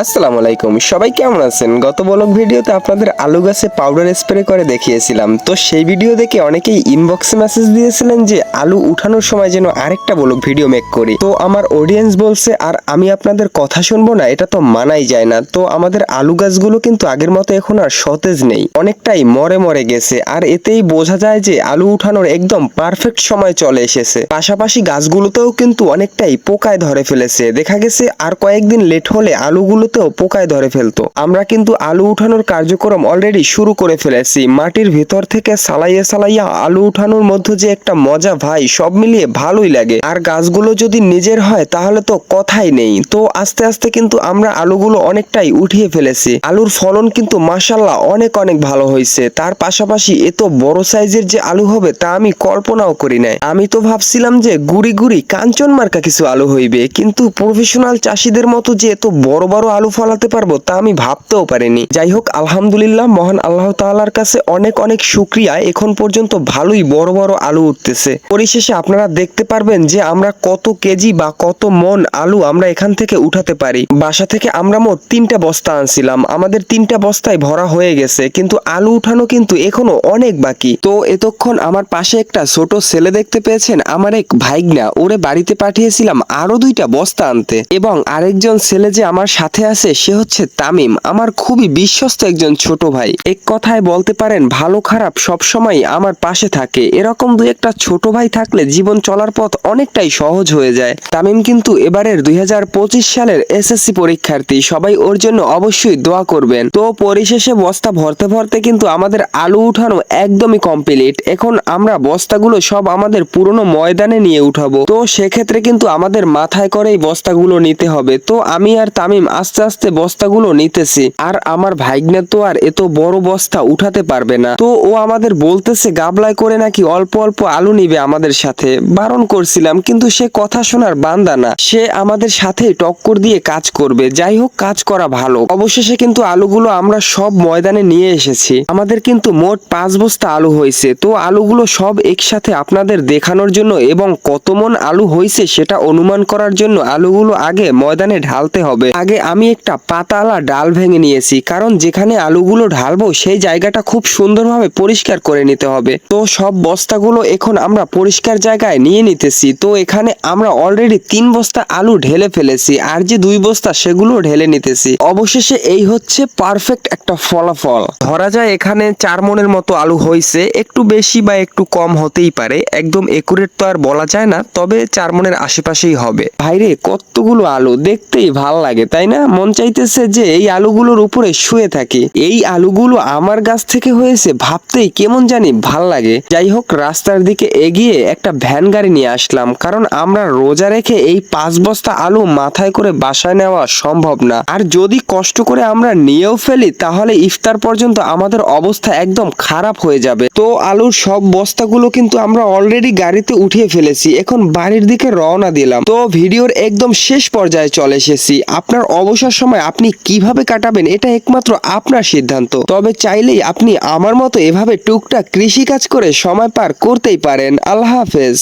আসসালামু আলাইকুম, সবাই কেমন আছেন? গত বলক ভিডিওতে আপনাদের আলু গাছে পাউডার স্প্রে করে দেখিয়েছিলাম। তো সেই ভিডিও দেখে অনেকেই ইনবক্সে মেসেজ দিয়েছিলেন যে, আলু উঠানোর সময় যেন আরেকটা বলক ভিডিও মেক করি। তো আমার অডিয়েন্স বলছে, আর আমি আপনাদের কথা শুনব না, এটা তো মানাই যায় না। তো আমাদের আলু গাছগুলো কিন্তু আগের মতো এখন আর সতেজ নেই। অনেকটাই মরে মরে গেছে। আর এতেই বোঝা যায় যে, আলু উঠানোর একদম পারফেক্ট সময় চলে এসেছে। পাশাপাশি গাছগুলোতেও কিন্তু অনেকটাই পোকায় ধরে ফেলেছে। দেখা গেছে, আর কয়েকদিন লেট হলে আলুগুলোতেও পোকায় ধরে ফেলতো। আমরা কিন্তু আলু উঠানোর কার্যক্রম অলরেডি শুরু করে ফেলেছি। মাটির ভেতর থেকে সালাইয়া সালাইয়া আলু উঠানোর মধ্যে যে একটা মজা ভাই, সব মিলিয়ে ভালোই লাগে। আর গাছগুলো যদি নিজের হয়, তাহলে তো কথাই নেই। তো আস্তে আস্তে কিন্তু আমরা আলুগুলো অনেকটাই উঠিয়ে ফেলেছি। আলুর ফলন কিন্তু মাসাল্লাহ অনেক অনেক ভালো হয়েছে। তার পাশাপাশি এত বড় সাইজের যে আলু হবে, তা আমি কল্পনাও করি নাই। আমি তো ভাবছিলাম যে গুড়ি গুড়ি কাঞ্চন মার্কা কিছু আলু হইবে, কিন্তু প্রফেশনাল চাষিদের মতো যে এত বড় বড় আলু ফলাতে পারব তা আমি ভাবতেও পারিনি। যাই হোক আলহামদুলিল্লাহ, মহান আল্লাহ তাআলার কাছে অনেক অনেক শুক্রিয়া। এখন পর্যন্ত ভালোই বড় বড় আলু উঠতেছে। পরিশেষে আপনারা দেখতে পারবেন যে আমরা কত কেজি বা কত মন আলু আমরা এখান থেকে উঠাতে পারি। বাসা থেকে আমরা মোট তিনটা বস্তা আনছিলাম। আমাদের তিনটা বস্তায় ভরা হয়ে গেছে, কিন্তু আলু উঠানো কিন্তু এখনও অনেক বাকি। তো এতক্ষণ আমার পাশে একটা ছোট ছেলে দেখতে পেয়েছেন, আমার এক ভাইগনা। ওরে বাড়িতে পাঠিয়েছিলাম আরও দুইটা বস্তা আনতে। এবং আরেকজন ছেলে যে আমার সাথে আছে সে হচ্ছে তামিম, আমার খুবই বিশ্বস্ত একজন ছোট ভাই। এক কথায় বলতে পারেন, ভালো খারাপ সব সময় আমার পাশে থাকে। এরকম দুই একটা ছোট ভাই থাকলে জীবন চলার পথ অনেকটাই সহজ হয়ে যায়। তামিম কিন্তু এবারের দুই হাজার পঁচিশ সালের এসএসসি পরীক্ষার্থী। সবাই ওর জন্য অবশ্যই দোয়া করবেন। তো পরিশেষে বস্তা ভরতে ভরতে কিন্তু আমাদের আলু উঠানো একদমই কমপ্লিট এখন আমরা বস্তাগুলো সব আমাদের পুরনো ময়দানে নিয়ে উঠাবো। তো সেক্ষেত্রে কিন্তু আমাদের মাথায় করেই বস্তাগুলো নিতে হবে। তো আমি আর তামিম আস্তে আস্তে বস্তাগুলো নিতেছি। আর আমার ভাইগনা তো আর এত বড় বস্তা উঠাতে পারবে না। তো ও আমাদের বলতেছে, গাবলায় করে নাকি অল্প অল্প আলু নিবে আমাদের সাথে? বারণ করছিলাম, কিন্তু সে কথা শোনার বান্দা না। সে আমাদের সাথে টক্কর দিয়ে কাজ করবে। যাই হোক, কাজ করা ভালো। অবশেষে কিন্তু আলুগুলো আমরা সব ময়দানে নিয়ে এসেছি। আমাদের কিন্তু মোট পাঁচ বস্তা আলু হয়েছে। তো আলুগুলো সব একসাথে আপনাদের দেখানোর জন্য এবং কত মন আলু হয়েছে সেটা অনুমান করার জন্য আলুগুলো আগে ময়দানে ঢালতে হবে। আগে আমি একটা পাতালা ডাল ভেঙে নিয়েছি, কারণ যেখানে আলুগুলো ঢালবো সেই জায়গাটা খুব সুন্দরভাবে পরিষ্কার করে নিতে হবে। তো সব বস্তাগুলো এখন আমরা পরিষ্কার জায়গায় নিয়ে নিতেছি। তো এখানে আমরা অলরেডি তিন বস্তা আলু ঢেলে ফেলেছি আর যে দুই বস্তা সেগুলো ঢেলে নিতেছি। অবশেষে এই হচ্ছে পারফেক্ট একটা ফলাফল। ধরা যায় এখানে চার মনের মতো আলু হয়েছে, একটু বেশি বা একটু কম হতেই পারে, একদম একুরেট তো আর বলা যায় না, তবে চার মনের আশেপাশেই হবে। ভাইরে, কতগুলো আলু, দেখতেই ভালো লাগে, তাই না? মন চাইতেছে যে এই আলুগুলোর উপরে শুয়ে থাকি। এই আলুগুলো আমার গাছ থেকে হয়েছে ভাবতেই কেমন জানি ভালো লাগে। যাই হোক, রাস্তার দিকে এগিয়ে একটা ভ্যান গাড়ি নিয়ে আসলাম, কারণ আমরা রোজা রেখে এই পাঁচ বস্তা আলু মাথায় করে বাসায় নেওয়া সম্ভব না। আর যদি কষ্ট করে আমরা নিয়েও ফেলি, তাহলে ইফতার পর্যন্ত আমাদের অবস্থা একদম খারাপ হয়ে যাবে। তো আলুর সব বস্তাগুলো কিন্তু আমরা অলরেডি গাড়িতে উঠিয়ে ফেলেছি, এখন বাড়ির দিকে রওনা দিলাম। তো ভিডিওর একদম শেষ পর্যায়ে চলে এসেছি। আপনার অবসর সময় আপনি কীভাবে কাটাবেন, এটা একমাত্র আপনার সিদ্ধান্ত। তবে চাইলেই আপনি আমার মতো এভাবে টুকটাক কৃষি কাজ করে সময় পার করতেই পারেন। আল্লাহ হাফেজ।